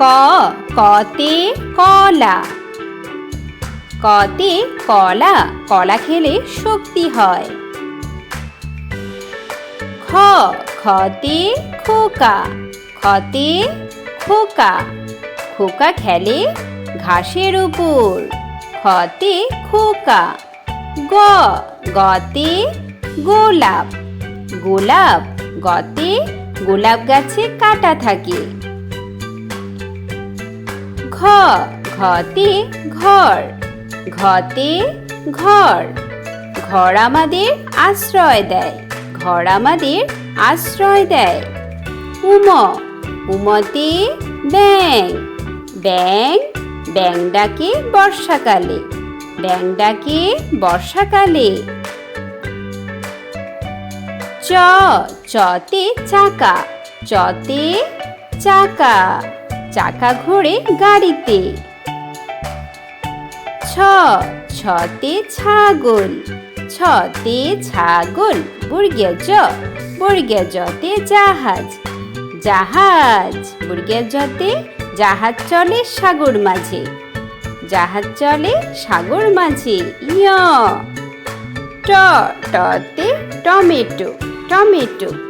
ক, কতে কলা। কতে কলা কলা খেলে শক্তি হয়। খ, খতে খোকা খতে খোকা। খোকা খেলে ঘাসের উপর। খতে খোকা, গ, গতে গোলাপ। গোলাপ, গতে গোলাপ গাছে কাটা থাকে। ঘ, ঘতে ঘর ঘতে ঘর। ঘর আমাদের আশ্রয় দেয়, ঘর আমাদের আশ্রয় দেয়। উম, উমতে ব্যাং ব্যাং ব্যাং ডাকে বর্ষাকালে ব্যাং ডাকে বর্ষাকালে। চ, চতে চাকা চতে চাকা। চাকা ঘোরে গাড়িতে। ছ, ছতে ছাগল ছতে ছাগল বুর্গে জ বুর্গে জতে জাহাজ। জাহাজ বুর্গে জতে জাহাজ চলে সাগর মাঝে। জাহাজ চলে সাগর মাঝে, ইয়। ট, টতে টমেটো টমেটো।